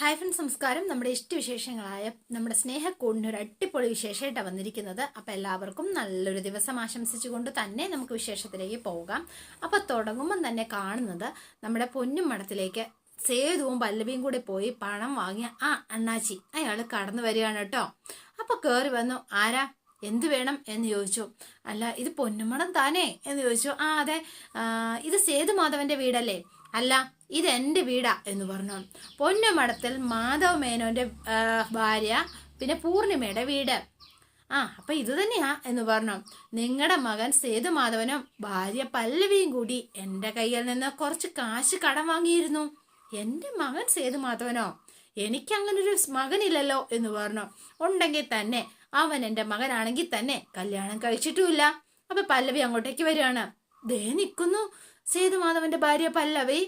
Hi friends നമസ്കാരം. നമ്മുടെ ഇഷ്ടവിശേഷങ്ങളായ നമ്മുടെ സ്നേഹക്കൂടിന് ഒരു അടിപൊളി വിശേഷമായിട്ടാണ് വന്നിരിക്കുന്നത്. അപ്പോൾ എല്ലാവർക്കും നല്ലൊരു ദിവസം ആശംസിച്ചുകൊണ്ട് തന്നെ നമുക്ക് വിശേഷത്തിലേക്ക് പോകാം. അപ്പോൾ തുടങ്ങുമ്പം തന്നെ കാണുന്നത് നമ്മുടെ പൊന്നും മഠത്തിലേക്ക് സേതുവും പല്ലവിയും കൂടി പോയി പണം വാങ്ങിയ ആ അണ്ണാച്ചി. അയാൾ കടന്നു വരികയാണ് കേട്ടോ. അപ്പോൾ കയറി വന്നു ആരാ? എന്ത് വേണം? എന്ന് ചോദിച്ചു. അല്ല ഇത് പൊന്നുമണം താനേ? എന്ന് ചോദിച്ചു. ആ അതെ. ഇത് സേതുമാധവന്റെ വീടല്ലേ? അല്ല ഇത് എന്റെ വീടാ എന്ന് പറഞ്ഞു. പൊന്നുമടത്തിൽ മാധവ മേനോന്റെ ഭാര്യ പിന്നെ പൂർണിമയുടെ വീട്. ആ അപ്പൊ ഇത് തന്നെയാ എന്ന് പറഞ്ഞു. നിങ്ങളുടെ മകൻ സേതു മാധവനും ഭാര്യ പല്ലവിയും കൂടി എന്റെ കയ്യിൽ നിന്ന് കുറച്ച് കാശ് കടം വാങ്ങിയിരുന്നു. എന്റെ മകൻ സേതു മാധവനോ? എനിക്കങ്ങനൊരു മകനില്ലല്ലോ എന്ന് പറഞ്ഞു. ഉണ്ടെങ്കിൽ തന്നെ അവൻ എന്റെ മകനാണെങ്കിൽ തന്നെ കല്യാണം കഴിച്ചിട്ടുമില്ല. അപ്പൊ പല്ലവി അങ്ങോട്ടേക്ക് വരികയാണ്. ദേ നിൽക്കുന്നു സേതുമാധവന്റെ ഭാര്യ പല്ലവി.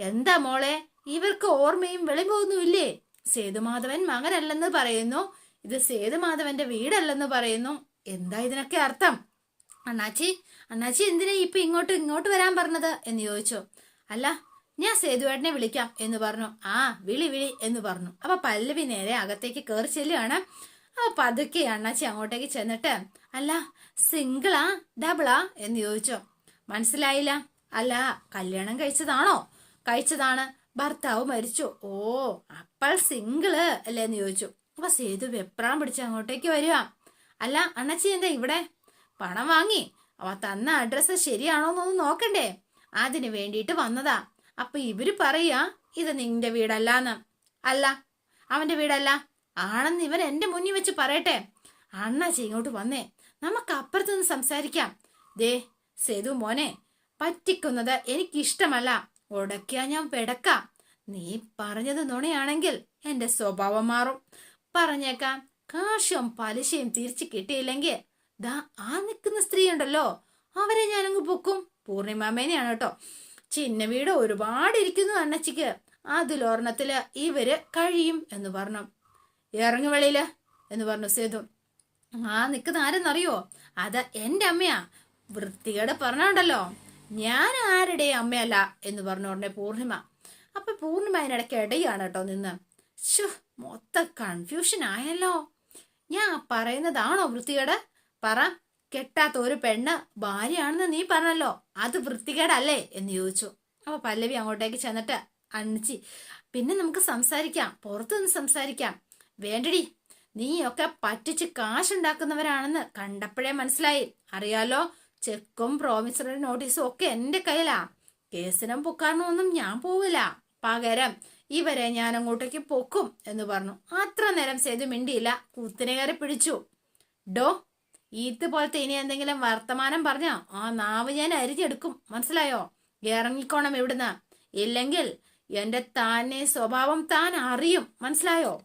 എന്താ മോളെ? ഇവർക്ക് ഓർമ്മയും വെളിമ്പോന്നുമില്ലേ സേതുമാധവൻ മകനല്ലെന്ന് പറയുന്നു. ഇത് സേതുമാധവന്റെ വീടല്ലെന്ന് പറയുന്നു. എന്താ ഇതിനൊക്കെ അർത്ഥം? അണ്ണാച്ചി അണ്ണാച്ചി എന്തിനാ ഇപ്പൊ ഇങ്ങോട്ട് ഇങ്ങോട്ട് വരാൻ പറഞ്ഞത് എന്ന് ചോദിച്ചു. അല്ല ഞാൻ സേതുവേട്ടനെ വിളിക്കാം എന്ന് പറഞ്ഞു. ആ വിളി വിളി എന്ന് പറഞ്ഞു. അപ്പൊ പല്ലവി നേരെ അകത്തേക്ക് കയറി ചെല്ലുകയാണ്. ആ പതുക്കെ അണ്ണാച്ചി അങ്ങോട്ടേക്ക് ചെന്നിട്ട് അല്ല സിംഗിളാ ഡബിളാ? എന്ന് ചോദിച്ചു. മനസ്സിലായില്ല. അല്ല കല്യാണം കഴിച്ചതാണോ? കഴിച്ചതാണ്. ഭർത്താവ് മരിച്ചു. ഓ അപ്പോൾ സിംഗിൾ അല്ലേന്ന് ചോദിച്ചു. അപ്പൊ സേതു വെപ്രാം പിടിച്ച് അങ്ങോട്ടേക്ക് വരിക. അല്ല അണ്ണച്ചി എന്താ ഇവിടെ? പണം വാങ്ങി. അവ തന്ന അഡ്രസ്സ് ശരിയാണോന്നൊന്ന് നോക്കണ്ടേ. അതിന് വേണ്ടിയിട്ട് വന്നതാ. അപ്പൊ ഇവർ പറയാ ഇത് നിന്റെ വീടല്ലാന്ന്. അല്ല അവന്റെ വീടല്ല. ആണെന്ന് ഇവൻ എന്റെ മുന്നിൽ വെച്ച് പറയട്ടെ. അണ്ണാച്ചി ഇങ്ങോട്ട് വന്നേ. നമുക്ക് അപ്പുറത്തുനിന്ന് സംസാരിക്കാം. ദേ സേതു മോനെ പറ്റിക്കുന്നത് എനിക്കിഷ്ടമല്ല. ഉടക്കിയാ ഞാൻ പെടക്കാം. നീ പറഞ്ഞത് നുണയാണെങ്കിൽ എന്റെ സ്വഭാവം മാറും. പറഞ്ഞേക്കാം കാശും പലിശയും തിരിച്ചു കിട്ടിയില്ലെങ്കിൽ ദാ ആ നിൽക്കുന്ന സ്ത്രീ ഉണ്ടല്ലോ അവരെ ഞാനങ്ങ് പൊക്കും. പൂർണിമാമേനെയാണ് കേട്ടോ. ചിന്ന വീട് ഒരുപാട് ഇരിക്കുന്നു അന്നച്ചിക്ക്. അതിലൊരെണ്ണത്തിൽ ഇവർ കഴിയും എന്ന് പറഞ്ഞു. ഇറങ്ങി വെളിയിൽ എന്ന് പറഞ്ഞു സേതു. ആ നിൽക്കുന്ന ആരെന്നറിയോ? അത് എന്റെ അമ്മയാ. വൃത്തികേട് പറഞ്ഞുണ്ടല്ലോ. ഞാൻ ആരുടെ അമ്മയല്ല എന്ന് പറഞ്ഞ ഉടനെ പൂർണിമ. അപ്പൊ പൂർണിമ അതിനിടയ്ക്ക് ഇടയാണ് കേട്ടോ നിന്ന്. മൊത്ത കൺഫ്യൂഷൻ ആയല്ലോ. ഞാൻ പറയുന്നതാണോ വൃത്തികേട്? പറ കെട്ടാത്ത ഒരു പെണ്ണ് ഭാര്യയാണെന്ന് നീ പറഞ്ഞല്ലോ. അത് വൃത്തികേടല്ലേ എന്ന് ചോദിച്ചു. അപ്പൊ പല്ലവി അങ്ങോട്ടേക്ക് ചെന്നിട്ട് അണിച്ചി പിന്നെ നമുക്ക് സംസാരിക്കാം. പുറത്തു നിന്ന് സംസാരിക്കാം. വേണ്ടടി. നീയൊക്കെ പറ്റിച്ച് കാശുണ്ടാക്കുന്നവരാണെന്ന് കണ്ടപ്പോഴേ മനസ്സിലായി. അറിയാലോ ചെക്കും പ്രോമിസറി നോട്ടീസും ഒക്കെ എന്റെ കയ്യിലാ. കേസിനും പൊക്കാറിനൊന്നും ഞാൻ പോവില്ല. പകരം ഇവരെ ഞാൻ അങ്ങോട്ടേക്ക് പൊക്കും എന്ന് പറഞ്ഞു. അത്ര നേരം സേതു മിണ്ടിയില്ല. കുത്തിനെ കയറി പിടിച്ചു. ഡോ ഈത്ത് പോലത്തെ ഇനി എന്തെങ്കിലും വർത്തമാനം പറഞ്ഞോ ആ നാവ് ഞാൻ അരിഞ്ഞെടുക്കും. മനസ്സിലായോ? ഇറങ്ങിക്കോണം ഇവിടുന്ന്. ഇല്ലെങ്കിൽ എന്റെ താനെ സ്വഭാവം താൻ അറിയും. മനസ്സിലായോ?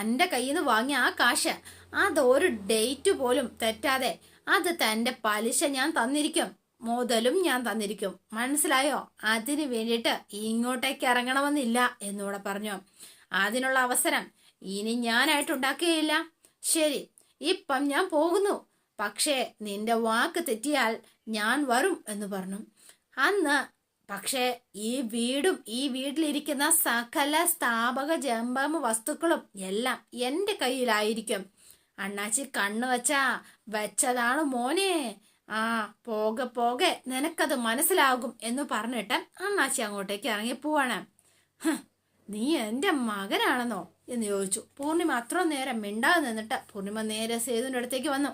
തന്റെ കയ്യിൽ നിന്ന് വാങ്ങിയ ആ കാശ്. അതൊരു ഡേറ്റ് പോലും തെറ്റാതെ അത് തന്റെ പലിശ ഞാൻ തന്നിരിക്കും. മുതലും ഞാൻ തന്നിരിക്കും. മനസ്സിലായോ? അതിനു വേണ്ടിയിട്ട് ഇങ്ങോട്ടേക്ക് ഇറങ്ങണമെന്നില്ല എന്നൂടെ പറഞ്ഞു. അതിനുള്ള അവസരം ഇനി ഞാനായിട്ട് ഉണ്ടാക്കുകയില്ല. ശരി ഇപ്പം ഞാൻ പോകുന്നു. പക്ഷേ നിന്റെ വാക്ക് തെറ്റിയാൽ ഞാൻ വരും എന്ന് പറഞ്ഞു. അന്ന് പക്ഷേ ഈ വീടും ഈ വീട്ടിലിരിക്കുന്ന സകല സ്ഥാപക ജംബമ വസ്തുക്കളും എല്ലാം എന്റെ കയ്യിലായിരിക്കും. അണ്ണാച്ചി കണ്ണു വച്ചാ വെച്ചതാണ് മോനെ. ആ പോകെ പോകെ. നിനക്കത് മനസ്സിലാകും എന്ന് പറഞ്ഞിട്ട് അണ്ണാച്ചി അങ്ങോട്ടേക്ക് ഇറങ്ങി പോവാണ്. നീ എന്റെ മകനാണെന്നോ എന്ന് ചോദിച്ചു. പൂർണിമ അത്ര നേരം മിണ്ടാതെ നിന്നിട്ട് പൂർണിമ നേരെ സേതുവിന്റെ അടുത്തേക്ക് വന്നു.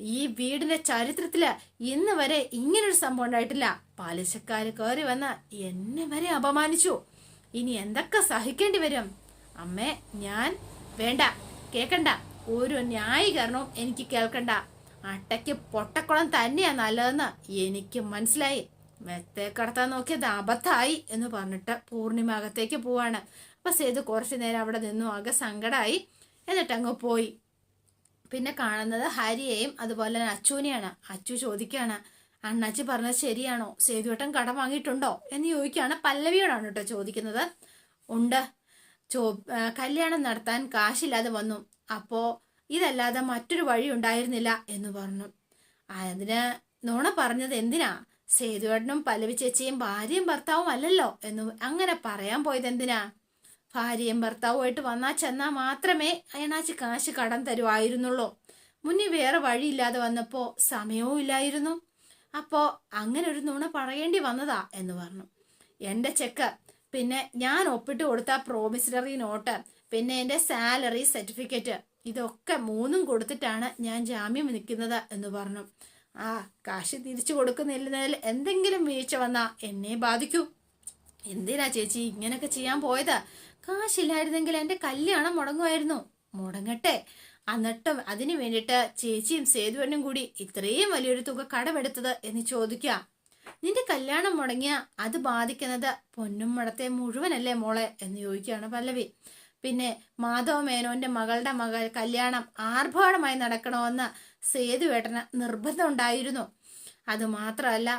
ഈ വീടിന്റെ ചരിത്രത്തിൽ ഇന്ന് വരെ ഇങ്ങനൊരു സംഭവം ഉണ്ടായിട്ടില്ല. പലിശക്കാര് കയറി വന്ന് എന്നെ വരെ അപമാനിച്ചു. ഇനി എന്തൊക്കെ സഹിക്കേണ്ടി വരും? അമ്മേ ഞാൻ വേണ്ട കേക്കണ്ട. ഒരു ന്യായീകരണവും എനിക്ക് കേൾക്കണ്ട. അട്ടയ്ക്ക് പൊട്ടക്കുളം തന്നെയാ നല്ലതെന്ന് എനിക്ക് മനസ്സിലായി. മെത്തേ കടത്താൻ നോക്കിയത് അബദ്ധമായി എന്ന് പറഞ്ഞിട്ട് പൂർണിമ അകത്തേക്ക് പോവാണ്. അപ്പൊ സേതു കുറച്ചു നേരം അവിടെ നിന്നു. ആകെ സങ്കടമായി എന്നിട്ട് അങ്ങ് പോയി. പിന്നെ കാണുന്നത് ഹരിയെയും അതുപോലെ തന്നെ അച്ചുവിനെയാണ്. അച്ചു ചോദിക്കുകയാണ് അണ്ണാച്ചി പറഞ്ഞത് ശരിയാണോ? സേതുവേട്ടൻ കടം വാങ്ങിയിട്ടുണ്ടോ? എന്ന് ചോദിക്കുകയാണ്. പല്ലവിയോടാണ് കേട്ടോ ചോദിക്കുന്നത്. ഉണ്ട്. ചോ കല്യാണം നടത്താൻ കാശില്ലാതെ വന്നു. അപ്പോ ഇതല്ലാതെ മറ്റൊരു വഴി ഉണ്ടായിരുന്നില്ല എന്ന് പറഞ്ഞു. അതിന് നുണ പറഞ്ഞത് എന്തിനാ? സേതുവേട്ടനും പല്ലവി ചേച്ചിയും ഭാര്യയും ഭർത്താവും അല്ലല്ലോ എന്ന് അങ്ങനെ പറയാൻ പോയത് എന്തിനാ? ഭാര്യയും ഭർത്താവുമായിട്ട് വന്നാ ചെന്നാൽ മാത്രമേ അയണാച്ചി കാശ് കടം തരുമായിരുന്നുള്ളൂ മുന്നിൽ വേറെ വഴിയില്ലാതെ വന്നപ്പോ സമയവും ഇല്ലായിരുന്നു. അപ്പോ അങ്ങനെ ഒരു നുണ പറയേണ്ടി വന്നതാ എന്ന് പറഞ്ഞു. എന്റെ ചെക്ക് പിന്നെ ഞാൻ ഒപ്പിട്ട് കൊടുത്ത പ്രോമിസറി നോട്ട് പിന്നെ എന്റെ സാലറി സർട്ടിഫിക്കറ്റ് ഇതൊക്കെ മൂന്നും കൊടുത്തിട്ടാണ് ഞാൻ ജാമ്യം നിൽക്കുന്നത് എന്ന് പറഞ്ഞു. ആ കാശ് തിരിച്ചു കൊടുക്കുന്നില്ലെന്നതിൽ എന്തെങ്കിലും വീഴ്ച വന്നാൽ എന്നെ ബാധിക്കൂ. എന്തിനാ ചേച്ചി ഇങ്ങനെയൊക്കെ ചെയ്യാൻ പോയത്? കാശില്ലായിരുന്നെങ്കിൽ എന്റെ കല്യാണം മുടങ്ങുമായിരുന്നു. മുടങ്ങട്ടെ. എന്നിട്ടും അതിനു വേണ്ടിയിട്ട് ചേച്ചിയും സേതുവണ്ണും കൂടി ഇത്രയും വലിയൊരു തുക കടമെടുത്തത് എന്ന് ചോദിക്കുക നിന്റെ കല്യാണം മുടങ്ങിയ അത് ബാധിക്കുന്നത് പൊന്നും മടത്തെ മുഴുവനല്ലേ മോളെ? എന്ന് ചോദിക്കുകയാണ് പല്ലവി. പിന്നെ മാധവ മേനോന്റെ മകളുടെ മകൾ കല്യാണം ആർഭാടമായി നടക്കണമെന്ന് സേതുവേട്ടന് നിർബന്ധം ഉണ്ടായിരുന്നു. അതുമാത്രമല്ല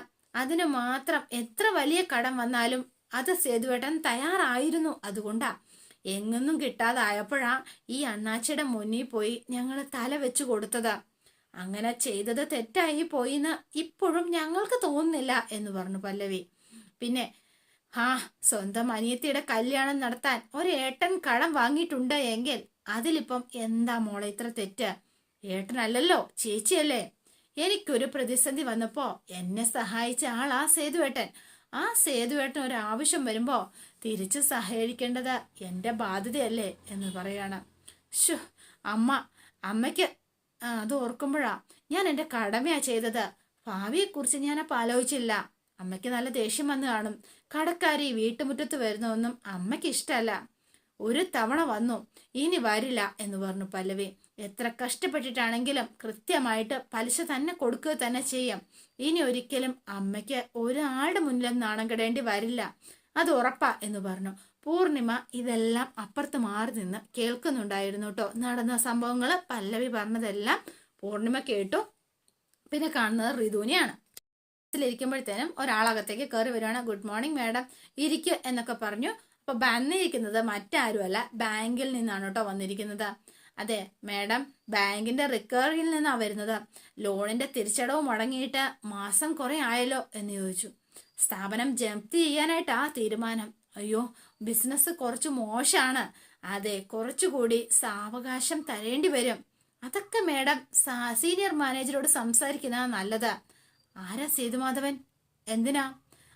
അതിന് മാത്രം എത്ര വലിയ കടം വന്നാലും അത് സേതുവേട്ടൻ തയ്യാറായിരുന്നു അതുകൊണ്ടാ. എങ്ങൊന്നും കിട്ടാതായപ്പോഴാ ഈ അണ്ണാച്ചിയുടെ മുന്നിൽ പോയി ഞങ്ങൾ തല വെച്ചു കൊടുത്തത്. അങ്ങനെ ചെയ്തത് തെറ്റായി പോയിന്ന് ഇപ്പോഴും ഞങ്ങൾക്ക് തോന്നുന്നില്ല എന്ന് പറഞ്ഞു പല്ലവി. പിന്നെ ആ സ്വന്തം അനിയത്തിയുടെ കല്യാണം നടത്താൻ ഒരേട്ടൻ കടം വാങ്ങിയിട്ടുണ്ട് എങ്കിൽ അതിലിപ്പം എന്താ മോളെ ഇത്ര തെറ്റ്? ഏട്ടനല്ലല്ലോ ചേച്ചിയല്ലേ. എനിക്കൊരു പ്രതിസന്ധി വന്നപ്പോ എന്നെ സഹായിച്ച ആൾ ആ സേതുവേട്ടൻ. ആ സേതുവേട്ടൻ ഒരു ആവശ്യം വരുമ്പോ തിരിച്ചു സഹകരിക്കേണ്ടത് എന്റെ ബാധ്യതയല്ലേ എന്ന് പറയാണ്. ഷു അമ്മ അമ്മയ്ക്ക് അത് ഓർക്കുമ്പോഴാ ഞാൻ എന്റെ കടമയാ ചെയ്തത്. ഭാവിയെക്കുറിച്ച് അപ്പം ആലോചിച്ചില്ല. അമ്മയ്ക്ക് നല്ല ദേഷ്യം വന്നു കാണും. കടക്കാരി വീട്ടുമുറ്റത്ത് വരുന്നൊന്നും അമ്മയ്ക്ക് ഇഷ്ടമല്ല. ഒരു തവണ വന്നു ഇനി വരില്ല എന്ന് പറഞ്ഞു പല്ലവി. എത്ര കഷ്ടപ്പെട്ടിട്ടാണെങ്കിലും കൃത്യമായിട്ട് പലിശ തന്നെ കൊടുക്കുക തന്നെ ചെയ്യാം. ഇനി ഒരിക്കലും അമ്മയ്ക്ക് ഒരാളുടെ മുന്നിലും നാണം വരില്ല. അത് ഉറപ്പാ എന്ന് പറഞ്ഞു. പൂർണിമ ഇതെല്ലാം അപ്പുറത്ത് മാറി നിന്ന് കേൾക്കുന്നുണ്ടായിരുന്നു കേട്ടോ. നടന്ന സംഭവങ്ങൾ പല്ലവി പറഞ്ഞതെല്ലാം പൂർണിമ കേട്ടു. പിന്നെ കാണുന്നത് റിതുവിനെയാണ്. ിരിക്കുമ്പോഴത്തേനും ഒരാളകത്തേക്ക് കയറി വരുവാണ് ഗുഡ് മോർണിംഗ് മാഡം. ഇരിക്കുക എന്നൊക്കെ പറഞ്ഞു. അപ്പൊ വന്നിരിക്കുന്നത് മറ്റാരുമല്ല ബാങ്കിൽ നിന്നാണ് കേട്ടോ വന്നിരിക്കുന്നത്. അതെ മാഡം ബാങ്കിന്റെ റിക്കവറിയിൽ നിന്നാണ് വരുന്നത്. ലോണിന്റെ തിരിച്ചടവ് മുടങ്ങിയിട്ട് മാസം കുറെ ആയല്ലോ എന്ന് ചോദിച്ചു. സ്ഥാപനം ജപ്തി ചെയ്യാനായിട്ടാ തീരുമാനം. അയ്യോ ബിസിനസ് കുറച്ച് മോശമാണ് അതെ കുറച്ചുകൂടി സാവകാശം തരേണ്ടി വരും. അതൊക്കെ മാഡം സീനിയർ മാനേജരോട് സംസാരിക്കുന്നതാ നല്ലത്. ആരാ സേതുമാധവൻ? എന്തിനാ?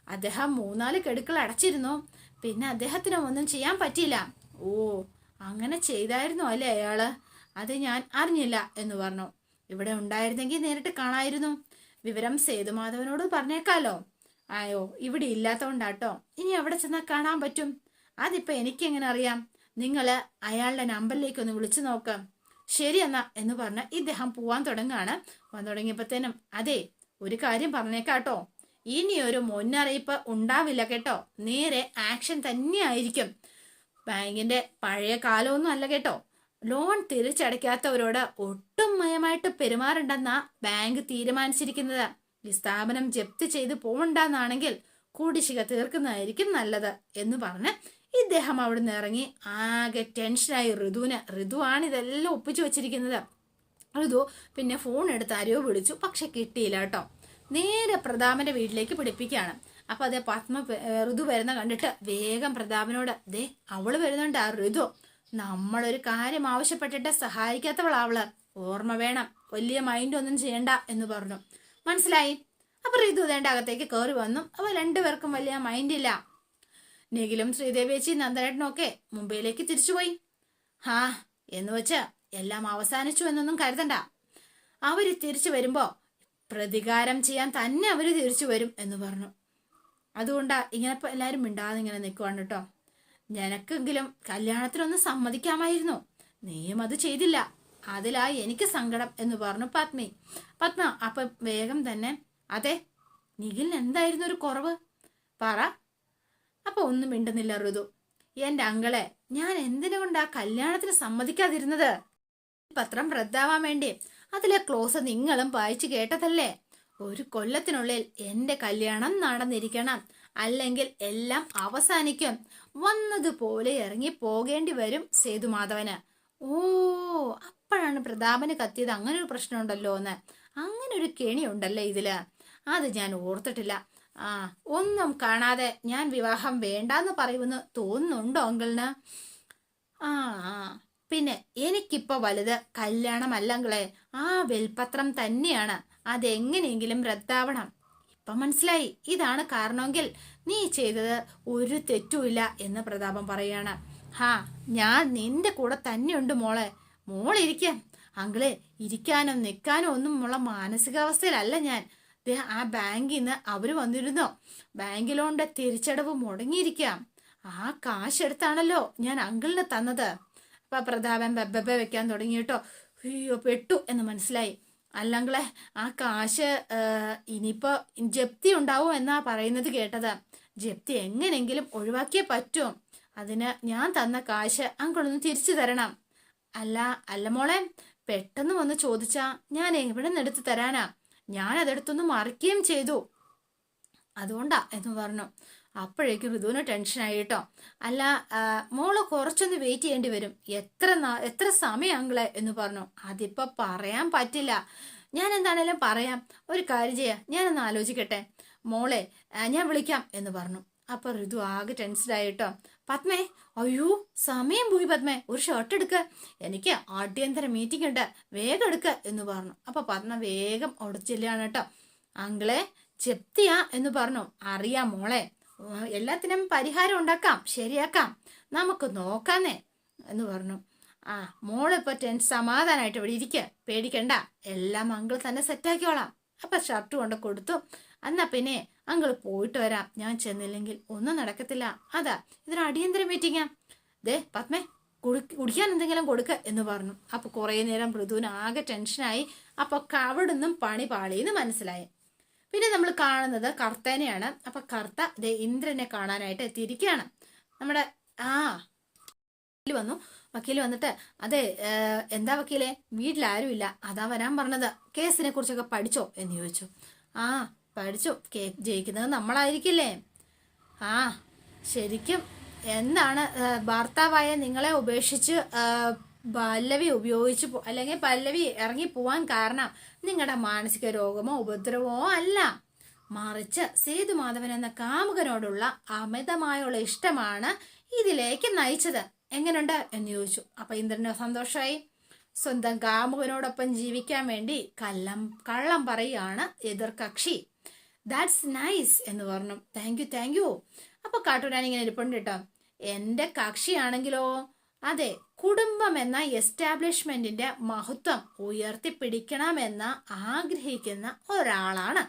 അദ്ദേഹം മൂന്നാൽ കെടുക്കൾ അടച്ചിരുന്നു. പിന്നെ അദ്ദേഹത്തിന് ഒന്നും ചെയ്യാൻ പറ്റിയില്ല. ഓ അങ്ങനെ ചെയ്തായിരുന്നു അല്ലേ അയാൾ? അത് ഞാൻ അറിഞ്ഞില്ല എന്ന് പറഞ്ഞു. ഇവിടെ ഉണ്ടായിരുന്നെങ്കിൽ നേരിട്ട് കാണായിരുന്നു. വിവരം സേതുമാധവനോട് പറഞ്ഞേക്കാലോ. ആയോ ഇവിടെ ഇല്ലാത്തോണ്ടാട്ടോ. ഇനി അവിടെ ചെന്നാൽ കാണാൻ പറ്റും. അതിപ്പോ എനിക്കെങ്ങനെ അറിയാം? നിങ്ങൾ അയാളുടെ നമ്പറിലേക്ക് ഒന്ന് വിളിച്ചു നോക്ക്. ശരി എന്നാ എന്ന് പറഞ്ഞ് ഇദ്ദേഹം പോവാൻ തുടങ്ങാണ്. പോവാൻ തുടങ്ങിയപ്പോഴത്തേനും അതെ ഒരു കാര്യം പറഞ്ഞേക്കാട്ടോ. ഇനി ഒരു മുന്നറിയിപ്പ് ഉണ്ടാവില്ല കേട്ടോ. നേരെ ആക്ഷൻ തന്നെയായിരിക്കും. ബാങ്കിന്റെ പഴയ കാലമൊന്നും അല്ല കേട്ടോ. ലോൺ തിരിച്ചടയ്ക്കാത്തവരോട് ഒട്ടും മയമായിട്ട് പെരുമാറണ്ടെന്നാ ബാങ്ക് തീരുമാനിച്ചിരിക്കുന്നത്. ഈ സ്ഥാപനം ജപ്തി ചെയ്ത് പോകണ്ടെന്നാണെങ്കിൽ കുടിശ്ശിക തീർക്കുന്നതായിരിക്കും നല്ലത് എന്ന് പറഞ്ഞ് ഇദ്ദേഹം അവിടുന്ന് ഇറങ്ങി. ആകെ ടെൻഷനായി ഋതുവിന് ഋതുവാണ് ഇതെല്ലാം ഒപ്പിച്ചു വെച്ചിരിക്കുന്നത്. ഋതു പിന്നെ ഫോൺ എടുത്ത് ആരെയോ വിളിച്ചു. പക്ഷെ കിട്ടിയില്ല കേട്ടോ. നേരെ പ്രതാപന്റെ വീട്ടിലേക്ക് പിടിപ്പിക്കുകയാണ്. അപ്പൊ അതേ പത്മ ഋതു വരുന്ന കണ്ടിട്ട് വേഗം പ്രതാപനോട് ദേ അവൾ വരുന്നുണ്ട് ആ ഋതു. നമ്മളൊരു കാര്യം ആവശ്യപ്പെട്ടിട്ട് സഹായിക്കാത്തവളാവൾ ഓർമ്മ വേണം. വലിയ മൈൻഡ് ഒന്നും ചെയ്യണ്ട എന്ന് പറഞ്ഞു. മനസ്സിലായി? അപ്പൊ ഋതു വേണ്ട അകത്തേക്ക് കയറി വന്നു. അപ്പൊ രണ്ടുപേർക്കും വലിയ മൈൻഡ് മൈൻഡില്ല നിഖിലും ശ്രീദേവിയച്ചി നന്ദനേട്ടനും ഒക്കെ മുംബൈയിലേക്ക് തിരിച്ചുപോയി. ഹാ എന്ന് വെച്ച് എല്ലാം അവസാനിച്ചു എന്നൊന്നും കരുതണ്ട. അവർ തിരിച്ചു വരുമ്പോ പ്രതികാരം ചെയ്യാൻ തന്നെ അവർ തിരിച്ചു വരും എന്ന് പറഞ്ഞു. അതുകൊണ്ടാ ഇങ്ങനെ എല്ലാരും മിണ്ടാതെ ഇങ്ങനെ നിൽക്കുവാണ് കേട്ടോ നിനക്കെങ്കിലും കല്യാണത്തിനൊന്ന് സമ്മതിക്കാമായിരുന്നു. നീയും അത് ചെയ്തില്ല. അതിലാ എനിക്ക് സങ്കടം എന്ന് പറഞ്ഞു പത്മി. പത്മ അപ്പൊ വേഗം തന്നെ അതെ നിഖിലിന് എന്തായിരുന്നു ഒരു കുറവ്? പറ. അപ്പൊ ഒന്നും മിണ്ടുന്നില്ല ഋതു. എന്റെ അങ്കളെ ഞാൻ എന്തിനുകൊണ്ടാ കല്യാണത്തിന് സമ്മതിക്കാതിരുന്നത്? പത്രം റദ്ദാവാൻ വേണ്ടി. അതിലെ ക്ലോസ് നിങ്ങളും വായിച്ചു കേട്ടതല്ലേ? ഒരു കൊല്ലത്തിനുള്ളിൽ എന്റെ കല്യാണം നടന്നിരിക്കണം. അല്ലെങ്കിൽ എല്ലാം അവസാനിക്കും. വന്നതുപോലെ ഇറങ്ങി പോകേണ്ടി വരും സേതുമാധവന്. ഓ അപ്പോഴാണ് പ്രതാപന് കത്തിയത് അങ്ങനെ ഒരു പ്രശ്നമുണ്ടല്ലോ എന്ന്. അങ്ങനെ ഒരു കെണി ഉണ്ടല്ലേ ഇതിൽ? അത് ഞാൻ ഓർത്തിട്ടില്ല. ആ ഒന്നും കാണാതെ ഞാൻ വിവാഹം വേണ്ടാന്ന് പറയുമെന്ന് തോന്നുന്നുണ്ടോ അങ്കിളിന്? ആ ആ. പിന്നെ എനിക്കിപ്പോ വലുത് കല്യാണമല്ലങ്ങളെ ആ വെൽപത്രം തന്നെയാണ്. അതെങ്ങനെയെങ്കിലും റദ്ദാവണം. ഇപ്പൊ മനസ്സിലായി. ഇതാണ് കാരണമെങ്കിൽ നീ ചെയ്തത് ഒരു തെറ്റുമില്ല എന്ന് പ്രതാപം പറയാണ്. ഹാ ഞാൻ നിന്റെ കൂടെ തന്നെയുണ്ട് മോളെ. മോളിരിക്ക അങ്കിളെ ഇരിക്കാനോ നിൽക്കാനോ ഒന്നും ഉള്ള മാനസികാവസ്ഥയിലല്ല ഞാൻ. ആ ബാങ്കിൽ നിന്ന് അവർ വന്നിരുന്നോ. ബാങ്ക് ലോണിന്റെ തിരിച്ചടവ് മുടങ്ങിയിരിക്കാം. ആ കാശെടുത്താണല്ലോ ഞാൻ അങ്കിളിന് തന്നത്. അപ്പൊ പ്രതാപൻ ബബ്ബബ വെക്കാൻ തുടങ്ങി കേട്ടോ. അയ്യോ പെട്ടു എന്ന് മനസ്സിലായി. അല്ലെങ്കിലേ ആ കാശ് ഇനിയിപ്പോ ജപ്തി ഉണ്ടാവും എന്നാ പറയുന്നത് കേട്ടത്. ജപ്തി എങ്ങനെങ്കിലും ഒഴിവാക്കിയേ പറ്റും. അതിന് ഞാൻ തന്ന കാശ് അങ്കിളൊന്ന് തിരിച്ചു തരണം. അല്ല അല്ല മോളെ പെട്ടെന്ന് വന്ന് ചോദിച്ചാ ഞാൻ എവിടെ നിന്ന് എടുത്ത് തരാനാ? ഞാൻ അതെടുത്തൊന്ന് മറിക്കുകയും ചെയ്തു. അതുകൊണ്ടാ എന്ന് പറഞ്ഞു. അപ്പോഴേക്കും ഋതുവിന് ടെൻഷനായി കേട്ടോ. അല്ല മോൾ കുറച്ചൊന്ന് വെയിറ്റ് ചെയ്യേണ്ടി വരും. എത്ര എത്ര സമയം അങ്കിളെ എന്ന് പറഞ്ഞു. അതിപ്പോ പറയാൻ പറ്റില്ല. ഞാൻ എന്താണേലും പറയാം. ഒരു കാര്യം ചെയ്യാം. ഞാനൊന്ന് ആലോചിക്കട്ടെ. മോളെ ഞാൻ വിളിക്കാം എന്ന് പറഞ്ഞു. അപ്പോൾ ഋതു ആകെ ടെൻസ്ഡായി കേട്ടോ. പത്മേ അയ്യോ സമയം പോയി പത്മേ. ഒരു ഷർട്ട് എടുക്ക. എനിക്ക് ആട്യന്തര മീറ്റിംഗ് ഉണ്ട്. വേഗം എടുക്ക എന്ന് പറഞ്ഞു. അപ്പോൾ പത്മ വേഗം ഉടച്ചില്ലാണ് കേട്ടോ. അങ്കിളെ ചെപ്തിയാ എന്ന് പറഞ്ഞു. അറിയാം മോളെ. എല്ലാത്തിനും പരിഹാരം ഉണ്ടാക്കാം ശരിയാക്കാം. നമുക്ക് നോക്കാന്നേ എന്ന് പറഞ്ഞു. ആ മോളിപ്പോ ടെൻ സമാധാനമായിട്ട് ഇവിടെ ഇരിക്കുക പേടിക്കണ്ട. എല്ലാം അങ്കിൾ തന്നെ സെറ്റാക്കിയോളാം അപ്പൊ ഷർട്ട് കൊണ്ട് കൊടുത്തു. എന്നാ പിന്നെ അങ്കിൾ പോയിട്ട് വരാം. ഞാൻ ചെന്നില്ലെങ്കിൽ ഒന്നും നടക്കത്തില്ല. അതാ ഇതൊരു അടിയന്തര മീറ്റിങ്ങാ ദേ പത്മേ കുടി കുടിക്കാൻ എന്തെങ്കിലും കൊടുക്ക എന്ന് പറഞ്ഞു. അപ്പൊ കുറേ നേരം മൃദുവിന് ആകെ ടെൻഷനായി അപ്പൊ കവിടുന്നും പണി പാളിയെന്ന് മനസ്സിലായി. പിന്നെ നമ്മൾ കാണുന്നത് കർത്തേനെയാണ്. അപ്പൊ കർത്ത ദേ ഇന്ദ്രനെ കാണാനായിട്ട് എത്തിയിരിക്കുകയാണ്. നമ്മുടെ ആ വന്നു. വക്കീൽ വന്നിട്ട് അതെ എന്താ വക്കീലെ? വീട്ടിലാരും ഇല്ല അതാ വരാൻ പറഞ്ഞത്. കേസിനെ കുറിച്ചൊക്കെ പഠിച്ചോ? എന്ന് ചോദിച്ചു. ആ പഠിച്ചു. കേ ജയിക്കുന്നത് നമ്മളായിരിക്കില്ലേ? ആ ശരിക്കും എന്താണ് ഭർത്താവായ നിങ്ങളെ ഉപേക്ഷിച്ച് പല്ലവി ഉപയോഗിച്ച് അല്ലെങ്കിൽ പല്ലവി ഇറങ്ങി പോവാൻ കാരണം നിങ്ങളുടെ മാനസിക രോഗമോ ഉപദ്രവമോ അല്ല. മറിച്ച് സേതുമാധവൻ എന്ന കാമുകനോടുള്ള അമിതമായുള്ള ഇഷ്ടമാണ് ഇതിലേക്ക് നയിച്ചത്. എങ്ങനെയുണ്ട് എന്ന് ചോദിച്ചു. അപ്പൊ ഇന്ദ്രന് സന്തോഷമായി സ്വന്തം കാമുകനോടൊപ്പം ജീവിക്കാൻ വേണ്ടി കള്ളം കള്ളം പറയുകയാണ് എതിർ കക്ഷി ദാറ്റ്സ് നൈസ് എന്ന് പറഞ്ഞു. താങ്ക് യു താങ്ക് യു അപ്പൊ കാട്ടുരാൻ ഇങ്ങനെ ഇരിപ്പുണ്ട് കേട്ടോ. എന്റെ കക്ഷിയാണെങ്കിലോ അതെ കുടുംബം എന്ന എസ്റ്റാബ്ലിഷ്മെന്റിന്റെ മഹത്വം ഉയർത്തിപ്പിടിക്കണമെന്ന് ആഗ്രഹിക്കുന്ന ഒരാളാണ്.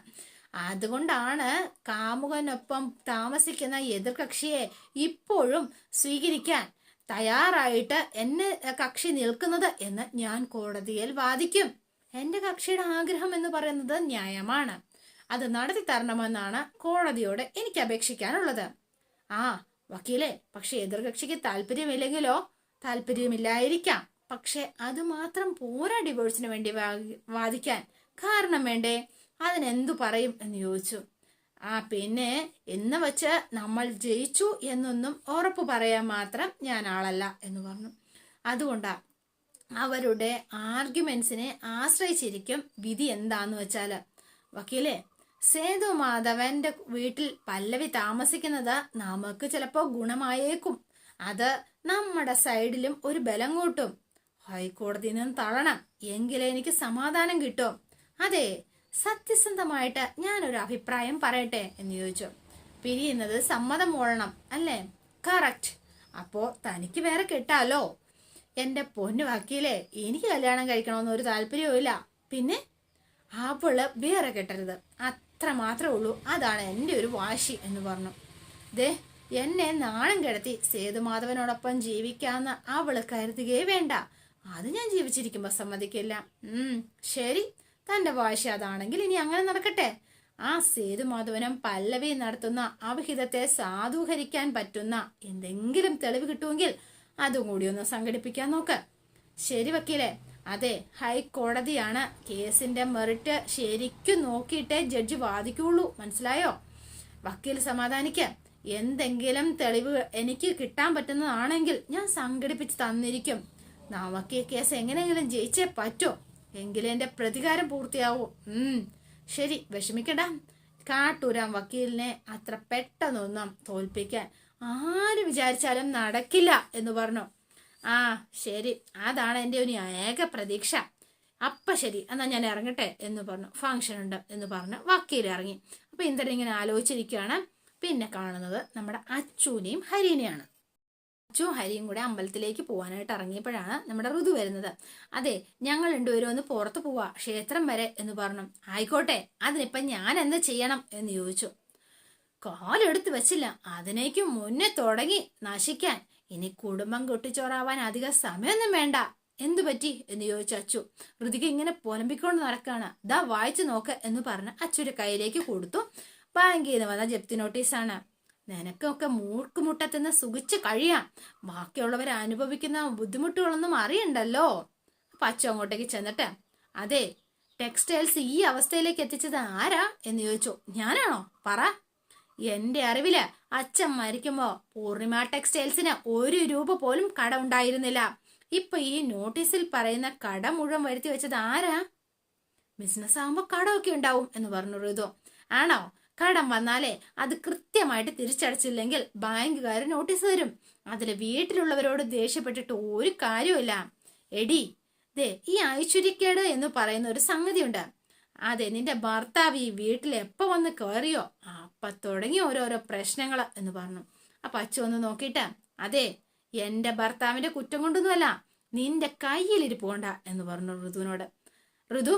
അതുകൊണ്ടാണ് കാമുകനൊപ്പം താമസിക്കുന്ന എതിർകക്ഷിയെ ഇപ്പോഴും സ്വീകരിക്കാൻ തയ്യാറായിട്ട് എന്നെ കക്ഷി നിൽക്കുന്നത് എന്ന് ഞാൻ കോടതിയിൽ വാദിക്കും. എന്റെ കക്ഷിയുടെ ആഗ്രഹം എന്ന് പറയുന്നത് ന്യായമാണ്. അത് നടത്തി തരണമെന്നാണ് കോടതിയോട് എനിക്ക് അപേക്ഷിക്കാനുള്ളത്. ആ വക്കീലെ പക്ഷെ എതിർകക്ഷിക്ക് താല്പര്യമില്ലെങ്കിലോ? താല്പര്യമില്ലായിരിക്കാം. പക്ഷെ അത് മാത്രം പോരാ ഡിവോഴ്സിന് വേണ്ടി വാദിക്കാൻ. കാരണം വേണ്ടേ? അതിനെന്തു പറയും എന്ന് ചോദിച്ചു. ആ പിന്നെ എന്ന് വെച്ച് നമ്മൾ ജയിച്ചു എന്നൊന്നും ഉറപ്പ് പറയാൻ മാത്രം ഞാൻ ആളല്ല എന്ന് പറഞ്ഞു. അതുകൊണ്ടാ അവരുടെ ആർഗ്യുമെന്റ്സിനെ ആശ്രയിച്ചിരിക്കും വിധി എന്താന്ന് വെച്ചാൽ. വക്കീലെ സേതു മാധവന്റെ വീട്ടിൽ പല്ലവി താമസിക്കുന്നത് നമുക്ക് ചിലപ്പോ ഗുണമായേക്കും. അത് നമ്മുടെ സൈഡിലും ഒരു ബലം കൂട്ടും. ഹൈക്കോടതിയിൽ നിന്ന് തള്ളണം. എങ്കിലേ എനിക്ക് സമാധാനം കിട്ടും. അതെ സത്യസന്ധമായിട്ട് ഞാനൊരു അഭിപ്രായം പറയട്ടെ എന്ന് ചോദിച്ചു. പിരിയുന്നത് സമ്മതം മോളണം അല്ലേ? കറക്റ്റ് അപ്പോ തനിക്ക് വേറെ കിട്ടാലോ? എന്റെ പൊന്നു വക്കീലേ എനിക്ക് കല്യാണം കഴിക്കണമെന്ന് ഒരു താല്പര്യവും പിന്നെ? അവൾ വേറെ കെട്ടരുത്. അത്ര മാത്രമേ ഉള്ളൂ. അതാണ് എന്റെ ഒരു വാശി എന്ന് പറഞ്ഞു. ദേ എന്നെ നാണം കിടത്തി സേതുമാധവനോടൊപ്പം ജീവിക്കാന്ന് അവൾ കരുതുകയേ വേണ്ട. അത് ഞാൻ ജീവിച്ചിരിക്കുമ്പോൾ സമ്മതിക്കില്ല. ഉം ശരി. തന്റെ വാശി അതാണെങ്കിൽ ഇനി അങ്ങനെ നടക്കട്ടെ. ആ സേതുമാധവനം പല്ലവി നടത്തുന്ന അവിഹിതത്തെ സാധൂകരിക്കാൻ പറ്റുന്ന എന്തെങ്കിലും തെളിവ് കിട്ടുമെങ്കിൽ അതും കൂടി ഒന്ന് സംഘടിപ്പിക്കാൻ നോക്ക്. ശരി വക്കീലെ. അതെ ഹൈക്കോടതിയാണ് കേസിന്റെ മെറിറ്റ് ശരിക്കും നോക്കിയിട്ടേ ജഡ്ജ് വാദിക്കുള്ളൂ. മനസ്സിലായോ? വക്കീൽ സമാധാനിക്ക. എന്തെങ്കിലും തെളിവ് എനിക്ക് കിട്ടാൻ പറ്റുന്നതാണെങ്കിൽ ഞാൻ സംഘടിപ്പിച്ച് തന്നിരിക്കും. നമുക്ക് ഈ കേസ് എങ്ങനെയെങ്കിലും ജയിച്ചേ പറ്റോ. എങ്കിലും എന്റെ പ്രതികാരം പൂർത്തിയാവൂ. ശരി വിഷമിക്കണ്ട. കാട്ടൂരാൻ വക്കീലിനെ അത്ര പെട്ടെന്നൊന്നും തോൽപ്പിക്കാൻ ആര് വിചാരിച്ചാലും നടക്കില്ല എന്ന് പറഞ്ഞു. ആ ശരി. അതാണ് എന്റെ ഒരു ഏക പ്രതീക്ഷ. അപ്പ ശരി എന്നാ ഞാൻ ഇറങ്ങട്ടെ എന്ന് പറഞ്ഞു. ഫംഗ്ഷൻ ഉണ്ട് എന്ന് പറഞ്ഞു വക്കീൽ ഇറങ്ങി അപ്പൊ ഇന്ദ്രൻ ഇങ്ങനെ ആലോചിച്ചിരിക്കുകയാണ്. പിന്നെ കാണുന്നത് നമ്മുടെ അച്ചുവിനെയും ഹരിനെയാണ്. അച്ചു ഹരിയും കൂടെ അമ്പലത്തിലേക്ക് പോകാനായിട്ട് ഇറങ്ങിയപ്പോഴാണ് നമ്മുടെ ഋതു വരുന്നത്. അതെ ഞങ്ങൾ രണ്ടുപേരും ഒന്ന് പുറത്ത് പോവാ ക്ഷേത്രം വരെ എന്ന് പറഞ്ഞു. ആയിക്കോട്ടെ അതിനിപ്പം ഞാൻ എന്ത് ചെയ്യണം എന്ന് ചോദിച്ചു. കാലെടുത്ത് വെച്ചില്ല അതിനേക്കും മുന്നേ തുടങ്ങി നശിക്കാൻ. ഇനി കുടുംബം കൊട്ടിച്ചോറാവാൻ അധികം സമയമൊന്നും വേണ്ട. എന്തു പറ്റി എന്ന് ചോദിച്ചു അച്ചു. ഋതിക ഇങ്ങനെ പുലമ്പിക്കൊണ്ട് നടക്കാണ്. ദാ വായിച്ചു നോക്ക് എന്ന് പറഞ്ഞ് അച്ചുയുടെ കയ്യിലേക്ക് കൊടുത്തു. ബാങ്കിൽ നിന്ന് വന്ന ജപ്തി നോട്ടീസാണ്. നിനക്കൊക്കെ മൂക്കുമുട്ടത്തുനിന്ന് സുഖിച്ച് കഴിയാം. ബാക്കിയുള്ളവർ അനുഭവിക്കുന്ന ബുദ്ധിമുട്ടുകളൊന്നും അറിയണ്ടല്ലോ. അപ്പൊ അച്ഛൻ അങ്ങോട്ടേക്ക് ചെന്നിട്ട് അതെ ടെക്സ്റ്റൈൽസ് ഈ അവസ്ഥയിലേക്ക് എത്തിച്ചത് ആരാ? എന്ന് ചോദിച്ചു. ഞാനാണോ? പറ. എന്റെ അറിവിൽ അച്ഛൻ മരിക്കുമ്പോ പൂർണിമ ടെക്സ്റ്റൈൽസിന് ഒരു രൂപ പോലും കട ഉണ്ടായിരുന്നില്ല. ഇപ്പൊ ഈ നോട്ടീസിൽ പറയുന്ന കട മുഴുവൻ വരുത്തി വെച്ചത് ആരാ? ബിസിനസ് ആകുമ്പോ കടമൊക്കെ ഉണ്ടാവും എന്ന് പറഞ്ഞു ഋതു ആണോ? കടം വന്നാലേ അത് കൃത്യമായിട്ട് തിരിച്ചടച്ചില്ലെങ്കിൽ ബാങ്കുകാർ നോട്ടീസ് തരും. അതിൽ വീട്ടിലുള്ളവരോട് ദേഷ്യപ്പെട്ടിട്ട് ഒരു കാര്യമില്ല എടി ദേ ഈ ഐശ്വര്യക്കേട് എന്ന് പറയുന്ന ഒരു സംഗതിയുണ്ട്. അതെ നിന്റെ ഭർത്താവ് ഈ വീട്ടിൽ എപ്പോ വന്ന് കയറിയോ അപ്പൊ തുടങ്ങി ഓരോരോ പ്രശ്നങ്ങൾ എന്ന് പറഞ്ഞു. അപ്പൊ അച്ഛൻ ഒന്ന് നോക്കിയിട്ട് അതെ എന്റെ ഭർത്താവിന്റെ കുറ്റം കൊണ്ടൊന്നുമല്ല നിന്റെ കയ്യിലിരിപ്പ് എന്ന് പറഞ്ഞു ഋതുവിനോട്. ഋതു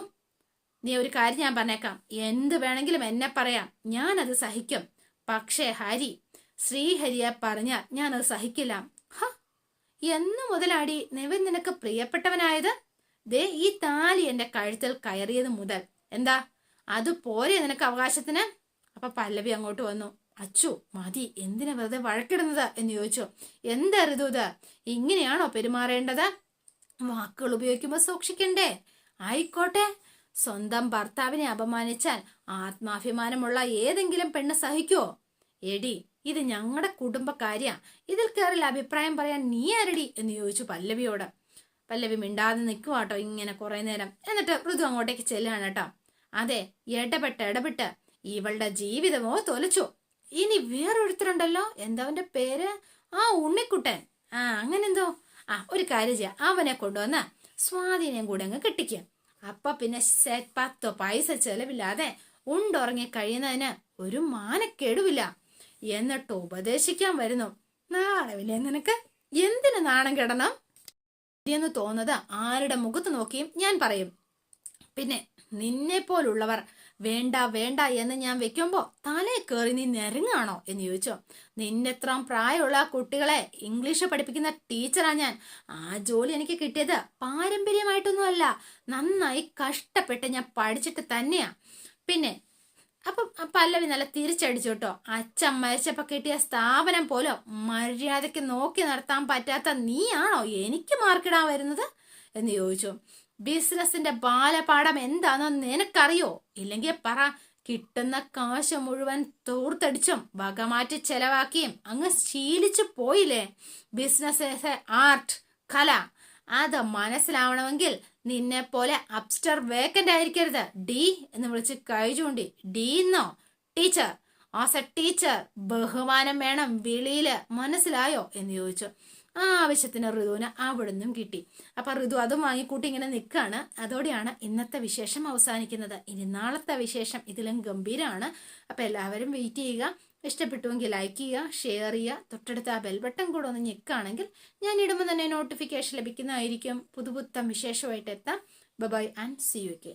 നീ ഒരു കാര്യം ഞാൻ പറഞ്ഞേക്കാം. എന്ത് വേണമെങ്കിലും എന്നെ പറയാം. ഞാനത് സഹിക്കും. പക്ഷേ ഹരി ശ്രീഹരിയെ പറഞ്ഞാൽ അത് സഹിക്കില്ല. ഹ എന്നു മുതലാടി നിവൻ നിനക്ക് പ്രിയപ്പെട്ടവനായത്? ദേ ഈ താലി എന്റെ കഴുത്തിൽ കയറിയത് മുതൽ. എന്താ? അത് പോരെ നിനക്ക് അവകാശത്തിന്? അപ്പൊ പല്ലവി അങ്ങോട്ട് വന്നു. അച്ചു മതി എന്തിനാ വെറുതെ വഴക്കിടുന്നത് എന്ന് ചോദിച്ചു. എന്താ ഇത്? ഇങ്ങനെയാണോ പെരുമാറേണ്ടത്? വാക്കുകൾ ഉപയോഗിക്കുമ്പോൾ സൂക്ഷിക്കണ്ടേ? ആയിക്കോട്ടെ സ്വന്തം ഭർത്താവിനെ അപമാനിച്ചാൽ ആത്മാഭിമാനമുള്ള ഏതെങ്കിലും പെണ്ണ് സഹിക്കുവോ? എടി ഇത് ഞങ്ങളുടെ കുടുംബക്കാര്യ. ഇതിൽ കയറില്ല അഭിപ്രായം പറയാൻ നീ ആരടി? എന്ന് ചോദിച്ചു പല്ലവിയോട്. പല്ലവി മിണ്ടാതെ നിൽക്കുവാട്ടോ ഇങ്ങനെ കുറെ നേരം. എന്നിട്ട് ഋതു അങ്ങോട്ടേക്ക് ചെല്ലുകയാണ് കേട്ടോ. അതെ ഇടപെട്ട് ഇടപെട്ട്. ഇവളുടെ ജീവിതമോ തൊലച്ചു. ഇനി വേറൊരുത്തരുണ്ടല്ലോ? എന്താ അവന്റെ പേര്? ആ ഉണ്ണിക്കുട്ടൻ. ആ അങ്ങനെന്തോ. ആ ഒരു കാര്യം ചെയ്യാം. അവനെ കൊണ്ടുവന്ന് സ്വാധീനം കൂടെ അങ്ങ് കെട്ടിക്കുക അപ്പൊ പിന്നെ സെറ്റ് പത്തോ പൈസ ചെലവില്ലാതെ ഉണ്ടുറങ്ങി കഴിയുന്നതിന് ഒരു മാനക്കേടുവില്ല. എന്നിട്ട് ഉപദേശിക്കാൻ വരുന്നു. നാളെ നിനക്ക്? എന്തിനു നാണം കിടണം? എന്ന് തോന്നുന്നത് ആരുടെ മുഖത്ത് നോക്കിയും ഞാൻ പറയും. പിന്നെ നിന്നെ പോലുള്ളവർ വേണ്ട വേണ്ട എന്ന് ഞാൻ വെക്കുമ്പോ തലേ കയറി നീ നെരുങ്ങാണോ എന്ന് ചോദിച്ചോ. നിന്നെത്രം പ്രായമുള്ള കുട്ടികളെ ഇംഗ്ലീഷ് പഠിപ്പിക്കുന്ന ടീച്ചറാ ഞാൻ. ആ ജോലി എനിക്ക് കിട്ടിയത് പാരമ്പര്യമായിട്ടൊന്നുമല്ല. നന്നായി കഷ്ടപ്പെട്ട് ഞാൻ പഠിച്ചിട്ട് തന്നെയാ. പിന്നെ അപ്പം പല്ലവി നല്ല തിരിച്ചടിച്ചു കേട്ടോ അച്ഛൻ മരിച്ചപ്പോ കിട്ടിയ സ്ഥാപനം പോലും മര്യാദയ്ക്ക് നോക്കി നടത്താൻ പറ്റാത്ത നീയാണോ എനിക്ക് മാർക്കിടാൻ വരുന്നത്? എന്ന് ചോദിച്ചു. ബിസിനസിന്റെ ബാലപാഠം എന്താണെന്ന് നിനക്കറിയോ? ഇല്ലെങ്കിൽ പറ. കിട്ടുന്ന കാശ് മുഴുവൻ തോർത്തടിച്ചും വകമാറ്റി ചെലവാക്കിയും അങ്ങ് ശീലിച്ചു പോയില്ലേ? ബിസിനസ് ആർട്ട് കല അത് മനസ്സിലാവണമെങ്കിൽ നിന്നെ പോലെ അപ്സ്റ്റർ വേക്കന്റ് ആയിരിക്കരുത്. ഡി എന്ന് വിളിച്ച് കൈ ചൂണ്ടി. ഡി എന്നോ? ടീച്ചർ. As a teacher. ബഹുമാനം വേണം. വിളിയിൽ മനസ്സിലായോ? എന്ന് ചോദിച്ചു. ആ ആവശ്യത്തിന് ഋതുവിന് അവിടുന്നും കിട്ടി. അപ്പൊ ഋതു അതും വാങ്ങിക്കൂട്ടി ഇങ്ങനെ നിൽക്കുകയാണ് അതോടെയാണ് ഇന്നത്തെ വിശേഷം അവസാനിക്കുന്നത്. ഇനി നാളത്തെ വിശേഷം ഇതിലും ഗംഭീരമാണ് അപ്പൊ എല്ലാവരും വെയിറ്റ് ചെയ്യുക. ഇഷ്ടപ്പെട്ടുവെങ്കിൽ ലൈക്ക് ചെയ്യുക ഷെയർ ചെയ്യുക. തൊട്ടടുത്ത ആ ബെൽ ബട്ടൺ കൂടെ ഒന്ന് ഞെക്കുകയാണെങ്കിൽ ഞാൻ ഇടുമ്പോൾ തന്നെ നോട്ടിഫിക്കേഷൻ ലഭിക്കുന്നതായിരിക്കും. പുതുപുത്തം വിശേഷമായിട്ട് എത്താം. Bye and see you K